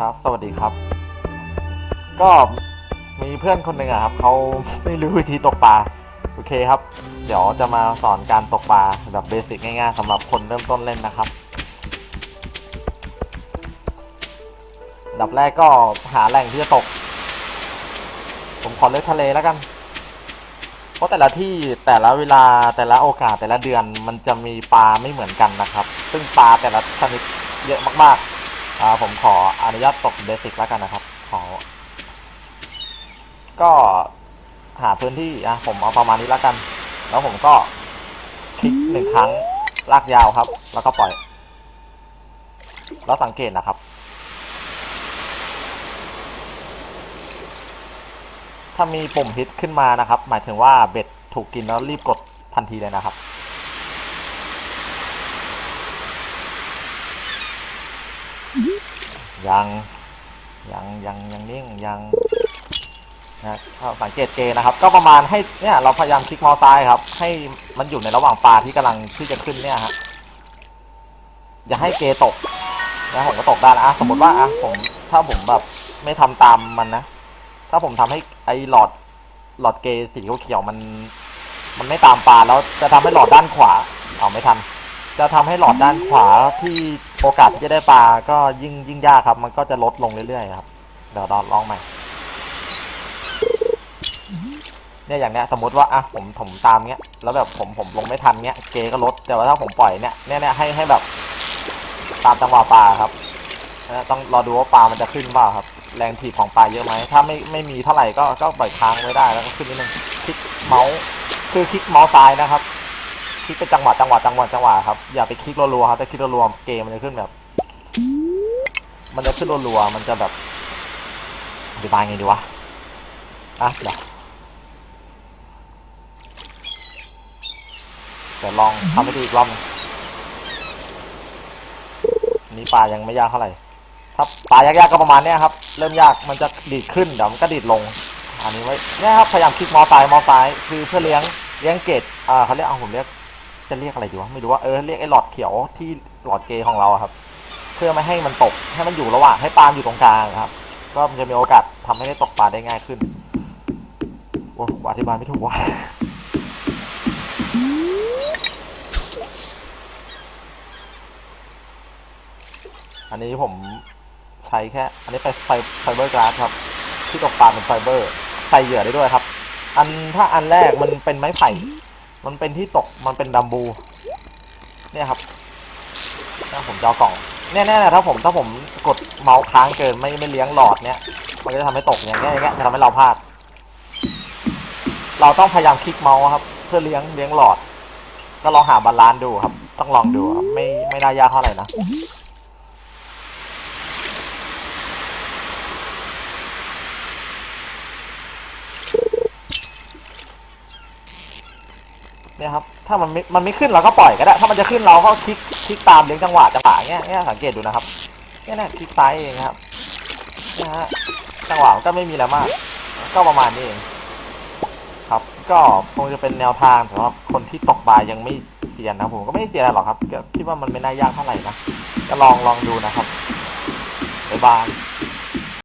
ครับ สวัสดีครับ ก็มีเพื่อนคนหนึ่งอะครับเขาไม่รู้วิธีตกปลาโอเคครับ เดี๋ยวจะมาสอนการตกปลาแบบเบสิกง่ายๆสำหรับคนเริ่มต้นเล่นนะครับดับแรกก็หาแหล่งที่จะตก ผมขอเลือกทะเลแล้วกัน เพราะแต่ละที่แต่ละเวลาแต่ละโอกาสแต่ละเดือนมันจะมีปลาไม่เหมือนกันนะครับ ซึ่งปลาแต่ละชนิดเยอะมากๆ อ่าผมขออนุญาตตกเบสิกแล้วกันนะครับ ขอ ก็หาพื้นที่อะผมเอาประมาณนี้แล้วกัน แล้วผมก็คลิกหนึ่งครั้งลากยาวครับ แล้วก็ปล่อย แล้วสังเกตนะครับ ถ้ามีปุ่มฮิตขึ้นมานะครับ หมายถึงว่าเบ็ดถูกกินแล้วรีบกดทันทีเลยนะครับ ยังยังยังยังนิ่งยังนะถ้าสังเกตเจนะครับ ก็ประมาณให้เนี่ยเราพยายามคลิกเมาส์ซ้ายครับ ให้มันอยู่ในระหว่างปลาที่กำลังที่จะขึ้นเนี่ยฮะอย่าให้เจตกนะผมก็ตกได้นะอะสมมติว่าอะผมถ้าผมแบบไม่ทำตามมันนะถ้าผมทำให้ไอ้หลอดหลอดเกสีเขียวมัน มันไม่ตามปลาแล้วจะทำให้หลอดด้านขวาเอาไม่ทันจะทำให้หลอดด้านขวาที่ โอกาสที่จะได้ปลาก็ยิ่งยิ่งยากครับ มันก็จะลดลงเรื่อยๆครับ เดี๋ยวเราลองใหม่ เนี่ยอย่างเนี้ยสมมติว่าอะผมผมตามเนี้ย แล้วแบบผมผมลงไม่ทันเนี้ย เกก็ลด แต่ว่าถ้าผมปล่อยเนี้ยเนี่ยเนี่ยให้ให้แบบ ตามจังหวะปลาครับต้องรอดูว่าปลามันจะขึ้นเปล่าครับ แรงถีบของปลาเยอะไหม ถ้าไม่ไม่มีเท่าไหร่ก็ก็ปล่อยค้างไว้ได้แล้วก็ขึ้นนิดนึงคลิกเมาส์คือคลิกเมาส์ซ้ายนะครับ คลิกเป็นจังหวะจังหวะจังหวะจังหวะครับอย่าไปคลิกรัวๆครับถ้าคลิกรัวๆเกมมันจะขึ้นแบบ มันจะขึ้นรัวๆมันจะแบบอธิบายไงดีวะอะเดี๋ยวเดี๋ยวลองทำให้ดูอีกรอบนึงอันนี้ปลายังไม่ยากเท่าไหร่ถ้าปลายากๆก็ประมาณนี้ครับ เริ่มยากมันจะดีดขึ้นเดี๋ยวมันก็ดีดลง อันนี้ไว้เนี่ยครับพยายามคลิกมอซ้ายมอซ้ายคือเพื่อเลี้ยงเลี้ยงเกตอ่าเขาเรียกเอาผมเรียก จะเรียกอะไรดีวะไม่รู้ว่าเออเรียกไอ้หลอดเขียวที่หลอดเกย์ของเราครับ เพื่อไม่ให้มันตกให้มันอยู่ระหว่างให้ปลาอยู่ตรงกลางครับ ก็มันจะมีโอกาสทำให้ได้ตกปลาได้ง่ายขึ้นโอ้อธิบายไม่ถูกว่าอันนี้ผมใช้แค่ อันนี้เป็นไฟไฟเบอร์กลาสครับ ที่ตกปลาเป็นไฟเบอร์ ใส่เหยื่อได้ด้วยครับ อันถ้าอันแรกมันเป็นไม้ไผ่ มันเป็นที่ตกมันเป็นดัมบู เนี่ยครับถ้าผมจะเอากล่องเนี่ยเนี่ยถ้าผมถ้าผมกดเมาส์ค้างเกินไม่ไม่เลี้ยงหลอดเนี่ย มันก็จะทำให้ตกอย่างเงี้ยอย่างเงี้ยจะทำให้เราพลาด เราต้องพยายามคลิกเมาส์ครับ เพื่อเลี้ยงเลี้ยงหลอด ก็ลองหาบาลานซ์ดูครับ ต้องลองดูครับไม่ไม่น่ายากเท่าไหร่นะ เนี่ยครับ ถ้ามันไม่มันไม่ขึ้นเราก็ปล่อยก็ได้ ถ้ามันจะขึ้นเราก็คลิกคลิกตามเลี้ยงจังหวะจังหวะเงี้ยเงี้ยสังเกตดูนะครับเนี่ยนะคลิกซ้ายเองครับนะฮะจังหวะก็ไม่มีอะไรมาก ก็ประมาณนี้เองครับ ก็คงจะเป็นแนวทางสำหรับคนที่ตกปลายังไม่เซียนนะผมก็ไม่เซียอะไรหรอกครับคิดว่ามันไม่น่ายากเท่าไหร่นะก็ลองลองดูนะครับบ๊ายบาย